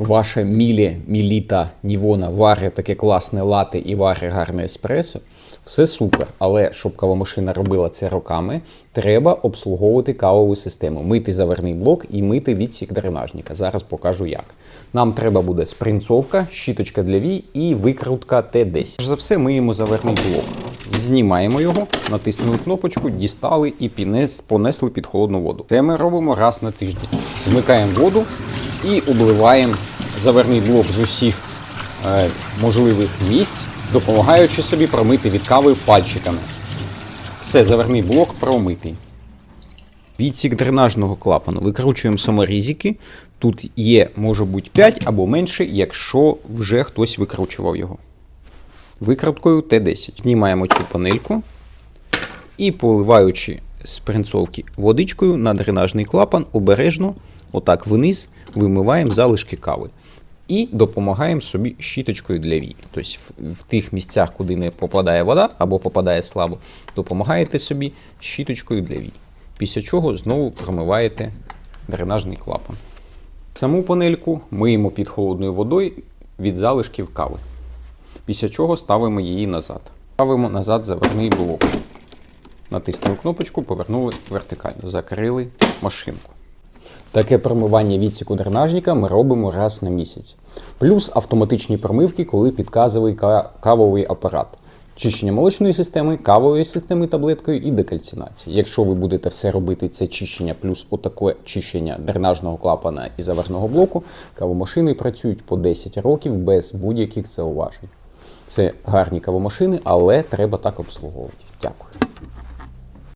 ваша мілі, міліта, нівона варить таке класне лати і варить гарне еспресо, все супер. Але щоб кавомашина робила це роками, треба обслуговувати кавову систему, мити заверний блок і мити відсік дренажника. Зараз покажу як. Нам треба буде спринцовка, щіточка для вій і викрутка Т10. Перш за все, миємо заверний блок. Знімаємо його, натиснули кнопочку, дістали і понесли під холодну воду. Це ми робимо раз на тиждень. Вмикаємо воду і обливаємо заверний блок з усіх е, можливих місць, допомагаючи собі промити від кави пальчиками. Все, заверний блок промитий. Відсік дренажного клапану. Викручуємо саморізики. Тут є, може бути 5 або менше, якщо вже хтось викручував його. Викруткою Т10. Знімаємо цю панельку і поливаючи з принцовки водичкою на дренажний клапан, обережно, отак вниз, вимиваємо залишки кави. І допомагаємо собі щіточкою для вій. Тобто в, тих місцях, куди не попадає вода або попадає слабо, допомагаєте собі щіточкою для вій. Після чого знову промиваєте дренажний клапан. Саму панельку миємо під холодною водою від залишків кави. Після чого ставимо її назад. Ставимо назад заверний блок. Натиснули кнопочку, повернули вертикально, закрили машинку. Таке промивання відсіку дренажника ми робимо раз на місяць. Плюс автоматичні промивки, коли підказовий кавовий апарат. Чищення молочної системи, кавової системи таблеткою і декальцинація. Якщо ви будете все робити це чищення плюс отаке чищення дренажного клапана і заверного блоку, кавомашини працюють по 10 років без будь-яких зауважень. Це гарні кавомашини, але треба так обслуговувати. Дякую.